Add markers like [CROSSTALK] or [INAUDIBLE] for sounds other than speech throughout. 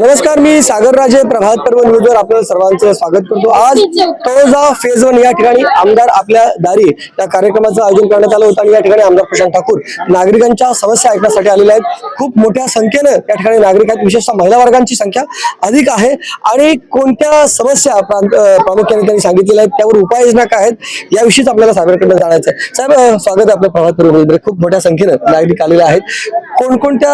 नमस्कार मी सागर राजे प्रभात पर्व न्यूजवर आपलं सर्वांचं स्वागत करतो. आज तळोजा फेज वन या ठिकाणी आमदार आपल्या दारी या कार्यक्रमाचं आयोजन करण्यात आलं होतं आणि या ठिकाणी आमदार प्रशांत ठाकूर नागरिकांच्या समस्या ऐकण्यासाठी आलेल्या आहेत. खूप मोठ्या संख्येनं या ठिकाणी नागरिक आहेत. विशेषतः महिला वर्गांची संख्या अधिक आहे आणि कोणत्या समस्या प्रांत- प्रामुख्याने त्यांनी सांगितलेल्या आहेत त्यावर उपाययोजना काय आहेत याविषयीच आपल्याला सागरकडनं जाणायचं आहे साहेब स्वागत आहे आपल्या प्रभात पर्व खूप मोठ्या संख्येनं नागरिक आलेले आहेत. कोणकोणत्या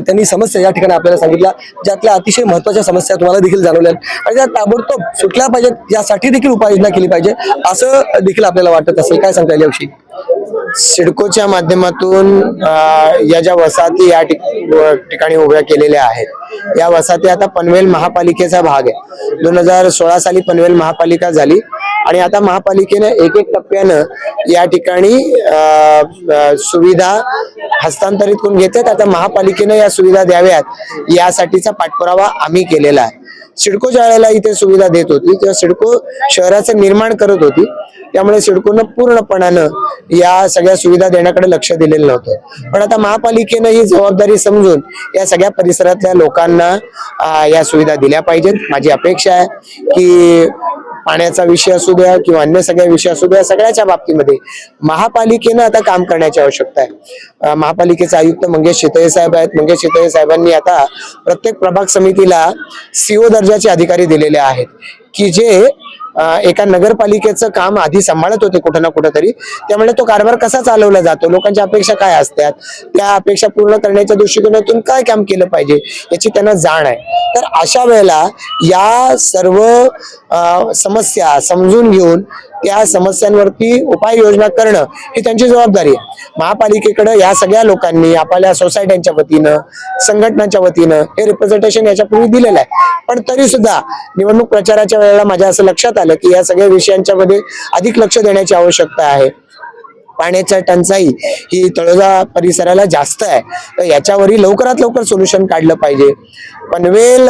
त्यांनी समस्या या ठिकाणी आपल्याला सांगितल्या? ज्यातल्या अतिशय महत्त्वाच्या समस्या तुम्हाला देखील जाणवल्या आहेत. आणि त्या ताबडतोब सुटल्या पाहिजेत यासाठी देखील उपाययोजना केली पाहिजे असं देखील आपल्याला वाटत असेल. काय सांगता येईल याविषयी? सिडकोच्या माध्यमातून या ज्या वसाहती या ठिकाणी उभ्या केलेल्या आहेत या वसाहती आता पनवेल महापालिकेचा भाग आहे. दोन हजार सोळा साली पनवेल महापालिका झाली. आणि आता महापालिकेनं एक एक टप्प्यानं या ठिकाणी सुविधा हस्तांतरित करून घेतात आता महापालिकेनं या सुविधा द्याव्यात यासाठीचा पाठपुरावा आम्ही केलेला आहे. सिडको ज्या वेळेला इथे सुविधा देत होती. तेव्हा सिडको शहराचं निर्माण करत होती. त्यामुळे सिडकोनं पूर्णपणानं या सगळ्या सुविधा देण्याकडे लक्ष दिलेलं नव्हतं. पण आता महापालिकेनं ही जबाबदारी समजून या सगळ्या परिसरातल्या लोकांना या सुविधा दिल्या पाहिजेत. माझी अपेक्षा आहे की पाण्याचा विषय असू द्या किंवा अन्य सगळ्या विषय असू द्या सगळ्याच्या बाबतीमध्ये महापालिकेनं आता काम करण्याची आवश्यकता आहे. महापालिकेचे आयुक्त मंगेश शितळे साहेब आहेत. मंगेश शितळे साहेबांनी आता प्रत्येक प्रभाग समितीला सीओ दर्जाचे अधिकारी दिलेले आहेत. की जे एका नगरपालिकेचं काम आधी सांभाळत होते कुठं ना कुठं तरी त्यामुळे तो कारभार कसा चालवला जातो? लोकांच्या अपेक्षा काय असतात? त्या अपेक्षा पूर्ण करण्याच्या दृष्टिकोनातून काय काम केलं पाहिजे? याची त्यांना जाण आहे. तर अशा वेळेला या सर्व समस्या समजून घेऊन त्या समस्यांवरती उपाययोजना करणं ही त्यांची जबाबदारी आहे. महापालिकेकडे या सगळ्या लोकांनी आपल्या सोसायट्यांच्या वतीनं संघटनांच्या वतीनं हे रिप्रेझेंटेशन याच्यापूर्वी दिलेलं आहे. पण तरी सुद्धा निवडणूक प्रचाराच्या वेळेला माझ्या असं लक्षात आलं की या सगळ्या विषयांच्या मध्ये अधिक लक्ष देण्याची आवश्यकता आहे. पाण्याच्या टंचाई ही तळोजा परिसराला जास्त आहे. तर याच्यावरही लवकरात लवकर सोल्युशन काढलं पाहिजे. पनवेल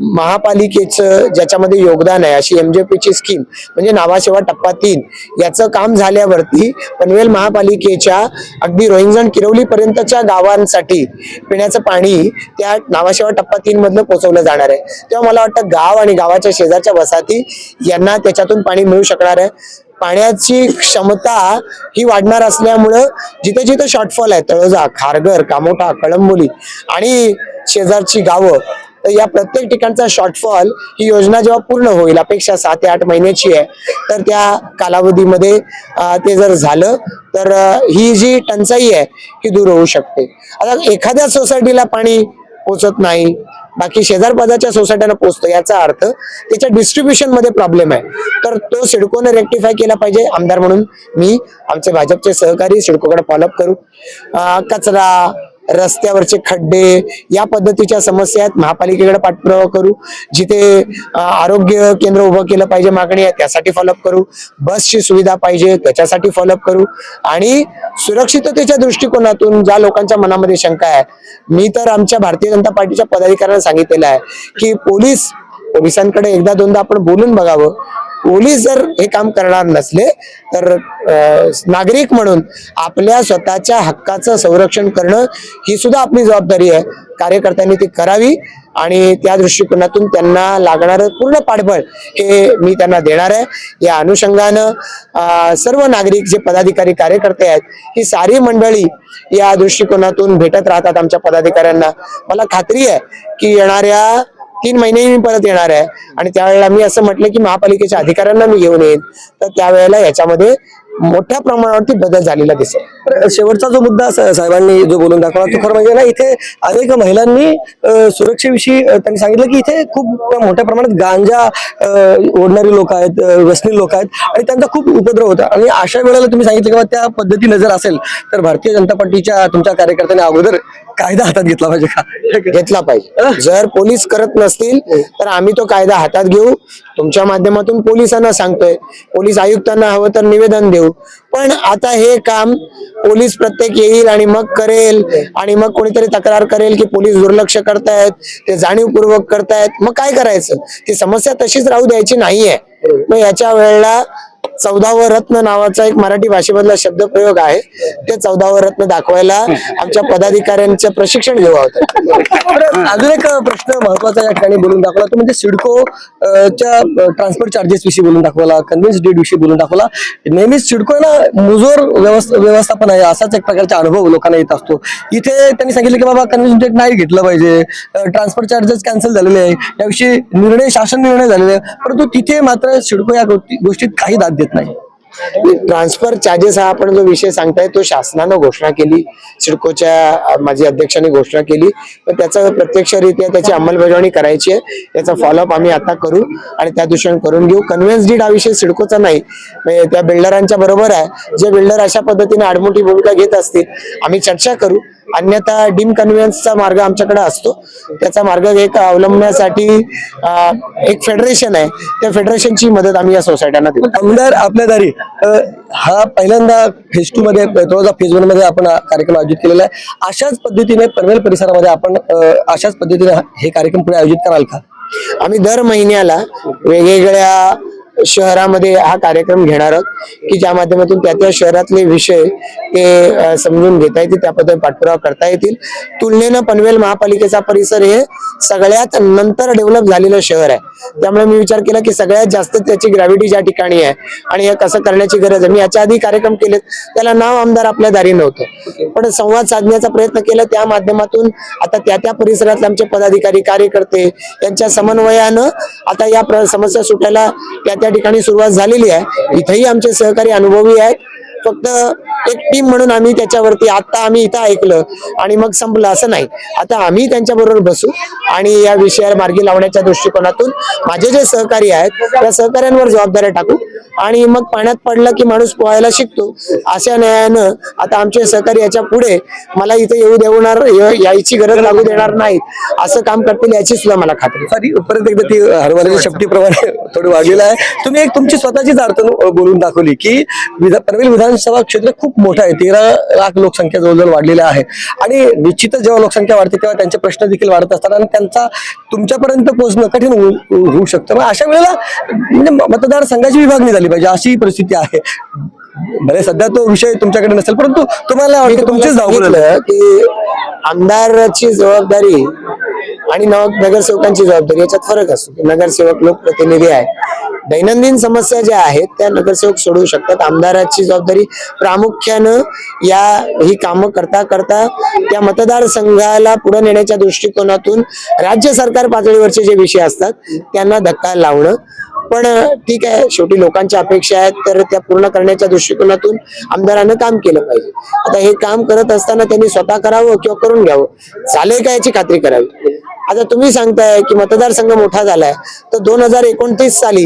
महापालिकेचं ज्याच्यामध्ये योगदान आहे अशी एमजेपीची स्कीम म्हणजे नावाशेवा टप्पा तीन याचं काम झाल्यावरती पनवेल महापालिकेच्या अगदी रोहिंगजण किरवलीपर्यंतच्या गावांसाठी पिण्याचं पाणी त्या नावाशेवा टप्पा तीन मधनं जाणार आहे. तेव्हा मला वाटतं गाव आणि गावाच्या शेजारच्या वसाहती यांना त्याच्यातून पाणी मिळू शकणार आहे. पाण्याची क्षमता ही वाढणार असल्यामुळं जिथे जिथे शॉर्टफॉल आहे तळोजा खारघर कामोठा कळंबोली आणि शेजारची गावं तर या प्रत्येक ठिकाणचा शॉर्टफॉल ही योजना जेव्हा पूर्ण होईल अपेक्षा सात ते आठ महिन्याची आहे तर त्या कालावधीमध्ये ते जर झालं तर ही जी टंचाई आहे ही दूर होऊ शकते. आता एखाद्या सोसायटीला पाणी पोचत नाही बाकी शेजारपाजाच्या सोसायट्यांना पोचतो याचा अर्थ त्याच्या डिस्ट्रीब्युशनमध्ये प्रॉब्लेम आहे. तर तो सिडकोने रेक्टिफाय केला पाहिजे आमदार म्हणून मी आमचे भाजपचे सहकारी सिडकोकडे फॉलोअप करू. कचरा रस्त्यावरचे खड्डे या पद्धतीच्या समस्या आहेत. महापालिकेकडे पाठपुरावा करू. जिथे आरोग्य केंद्र उभं केलं पाहिजे मागणी आहे त्यासाठी फॉलोअप करू. बसची सुविधा पाहिजे त्याच्यासाठी फॉलोअप करू. आणि सुरक्षिततेच्या दृष्टिकोनातून ज्या लोकांच्या मनामध्ये शंका आहे मी तर आमच्या भारतीय जनता पार्टीच्या पदाधिकाऱ्यांना सांगितलेलं आहे की पोलीस पोलिसांकडे एकदा दोनदा आपण बोलून बघावं. पोलीस जर हे काम करणार नसले तर नागरिक म्हणून आपल्या स्वतःच्या हक्काचं संरक्षण करणं ही सुद्धा आपली जबाबदारी आहे. कार्यकर्त्यांनी ती करावी आणि त्या दृष्टिकोनातून त्यांना लागणारं पूर्ण पाठबळ हे मी त्यांना देणार आहे. या अनुषंगानं सर्व नागरिक जे पदाधिकारी कार्यकर्ते आहेत ही सारी मंडळी या दृष्टिकोनातून भेटत राहतात आमच्या पदाधिकाऱ्यांना. मला खात्री आहे की येणाऱ्या तीन महिने मी परत येणार आहे. आणि त्यावेळेला मी असं म्हटलं की महापालिकेच्या अधिकाऱ्यांना मी घेऊन येईन. तर त्यावेळेला याच्यामध्ये मोठ्या प्रमाणावरती बदल झालेला दिसेल शेवटचा जो मुद्दा साहेबांनी जो बोलून दाखवला तो खरं म्हणजे ना इथे अनेक महिलांनी सुरक्षेविषयी त्यांनी सांगितलं की इथे खूप मोठ्या प्रमाणात गांजा ओढणारी लोक आहेत व्यसनी लोक आहेत आणि त्यांचा खूप उपद्रव होता. आणि अशा वेळेला तुम्ही सांगितलं की बा त्या पद्धतीने जर असेल तर भारतीय जनता पार्टीच्या तुमच्या कार्यकर्त्यांनी अगोदर कायदा हातात घेतला पाहिजे का? घेतला पाहिजे. जर पोलीस करत नसतील तर आम्ही तो कायदा हातात घेऊ. तुमच्या माध्यमातून पोलिसांना सांगतोय. पोलीस आयुक्तांना हवं तर निवेदन देऊ. पण आता हे काम पोलीस प्रत्येक येईल आणि मग करेल आणि मग कोणीतरी तक्रार करेल की पोलीस दुर्लक्ष करतायत ते जाणीवपूर्वक करतायत. मग काय करायचं? ती समस्या तशीच राहू द्यायची नाहीये. मग याच्या वेळेला चौदावं रत्न नावाचा एक मराठी भाषेमधला शब्दप्रयोग आहे. ते चौदावं रत्न दाखवायला आमच्या पदाधिकाऱ्यांचं प्रशिक्षण घेऊ आहोत [LAUGHS] अजून एक प्रश्न महत्त्वाचा या ठिकाणी बोलून दाखवला. तो म्हणजे सिडको च्या ट्रान्सपोर्ट चार्जेस विषयी बोलून दाखवला कन्व्हिन्स डेट विषयी बोलून दाखवला. नेहमीच सिडको ना मुजोर व्यवस्थापन आहे असाच एक प्रकारचा अनुभव लोकांना येत असतो. इथे त्यांनी सांगितलं की बाबा कन्व्हिन्स डेट नाही घेतलं पाहिजे. ट्रान्सपोर्ट चार्जेस कॅन्सल झालेले आहे. याविषयी निर्णय शासन निर्णय झालेले आहे. परंतु तिथे मात्र सिडको या गोष्टीत काही दाद देत नाही. ट्रान्सफर चार्जेस हा आपण जो विषय सांगताय तो शासनानं घोषणा केली सिडकोच्या माझी अध्यक्षांनी घोषणा केली. पण त्याचा प्रत्यक्षरित्या त्याची अंमलबजावणी करायची आहे. त्याचा फॉलोअप आम्ही आता करू आणि त्या दृष्टीने करून घेऊ. कन्व्हेन्स डीड हा विषय सिडकोचा नाही. त्या बिल्डरांच्या बरोबर आहे. जे बिल्डर अशा पद्धतीने आडमोठी भूमिका घेत असतील आम्ही चर्चा करू. अन्यथा डीम कन्व्हिन्सचा मार्ग आमच्याकडे असतो. त्याचा मार्ग एक अवलंबण्यासाठी एक फेडरेशन आहे. त्या फेडरेशनची मदत आम्ही या सोसायट्यांना देऊ. आमदार आपल्या दारी. हा पहिल्यांदा फेज टू मध्ये फेज वनमध्ये आपण कार्यक्रम आयोजित केलेला आहे. अशाच पद्धतीने पनवेल परिसरामध्ये आपण अशाच पद्धतीने हे कार्यक्रम पुढे आयोजित कराल का? आम्ही दर महिन्याला वेगवेगळ्या शहरामध्ये हा कार्यक्रम घेणार आहोत की ज्या माध्यमातून त्या त्या शहरातले विषय ते समजून घेता येतील त्या पद्धतीने पाठपुरावा करता येतील. तुलनेनं पनवेल महापालिकेचा परिसर हे सगळ्यात नंतर डेव्हलप झालेलं शहर आहे. त्यामुळे मी विचार केला की सगळ्यात जास्त त्याची ग्रॅव्हिटी ज्या ठिकाणी आहे आणि हे कसं करण्याची गरज आहे. मी याच्या आधी कार्यक्रम केलेत त्याला नाव आमदार आपल्या दारी नव्हतं. पण संवाद साधण्याचा प्रयत्न केला त्या माध्यमातून आता त्या त्या परिसरातले आमचे पदाधिकारी कार्यकर्ते यांच्या समन्वयानं आता या समस्या सुटायला त्या त्या ठिकाणी सुरुवात झालेली आहे. इथेही आमचे सहकारी अनुभवी आहेत. फक्त एक टीम म्हणून आम्ही त्याच्यावरती आता आम्ही इथं ऐकलं आणि मग संपलं असं नाही. आता आम्ही त्यांच्या बरोबर बसू आणि या विषयाला मार्गी लावण्याच्या दृष्टिकोनातून माझे जे सहकारी आहेत त्या सहकार्यांवर जबाबदाऱ्या टाकू आणि मग पाण्यात पडलं की माणूस पोहायला शिकतो अशा न्यायानं आता आमचे सहकारी याच्यापुढे मला इथे येऊ देणार यायची गरज लागू देणार नाही असं काम करतील याची सुद्धा मला खात्री परत एकदा ती हरवाल्याच्या शक्तीप्रमाणे [LAUGHS] थोडी वाढलेलं आहे. तुम्ही एक तुमची स्वतःचीच अडचण बोलून दाखवली की विधा- विधान विधानसभा क्षेत्र खूप मोठं आहे. तेरा लाख लोकसंख्या जवळजवळ वाढलेली आहे. आणि निश्चितच जेव्हा लोकसंख्या वाढते तेव्हा त्यांचे प्रश्न देखील वाढत असतात आणि त्यांचा तुमच्यापर्यंत पोहोचणं कठीण होऊ शकतं. मग अशा वेळेला म्हणजे मतदारसंघाची विभागणी झाली पाहिजे अशी परिस्थिती आहे. बरे सध्या तो विषय तुमच्याकडे नसेल परंतु तुम्हाला तुमचीच. सांगितलं की आमदाराची जबाबदारी आणि नगरसेवकांची जबाबदारी याच्यात फरक असतो नगरसेवक लोकप्रतिनिधी आहे. दैनंदिन समस्या ज्या आहेत त्या नगरसेवक सोडवू शकतात. आमदाराची जबाबदारी प्रामुख्यानं या ही कामं करता करता त्या मतदारसंघाला पुढे नेण्याच्या दृष्टिकोनातून राज्य सरकार पातळीवरचे जे विषय असतात त्यांना धक्का लावणं. पण ठीक आहे शेवटी लोकांच्या अपेक्षा आहेत तर त्या पूर्ण करण्याच्या दृष्टिकोनातून आमदारानं काम केलं पाहिजे. आता हे काम करत असताना त्यांनी स्वतः करावं किंवा करून घ्यावं. चालेल का याची खात्री करावी? आता तुम्ही सांगताय की मतदारसंघ मोठा झालाय. तर दोन हजार एकोणतीस साली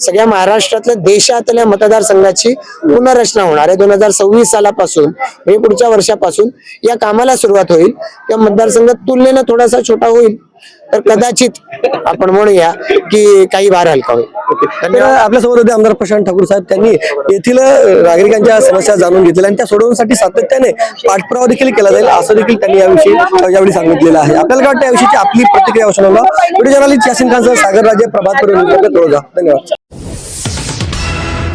सगळ्या महाराष्ट्रातल्या देशातल्या मतदारसंघाची पुनर्रचना होणार आहे. दोन हजार सव्वीस सालापासून म्हणजे पुढच्या वर्षापासून या कामाला सुरुवात होईल. त्या मतदारसंघ तुलनेनं थोडासा छोटा होईल. तर कदाचित आपण म्हणूया की काही भार हलका होईल. तर आपल्यासोबत होते आमदार प्रशांत ठाकूर साहेब. त्यांनी येथील नागरिकांच्या समस्या जाणून घेतल्या आणि त्या सोडवण्यासाठी सातत्याने पाठपुरावा देखील केला जाईल असं देखील त्यांनी याविषयी यावेळी सांगितलेलं आहे. आपल्याला काय वाटतं याविषयीची आपली प्रतिक्रिया व्हिडिओ जर्नलिस्ट यासिन खान सागर राजे प्रभात धन्यवाद.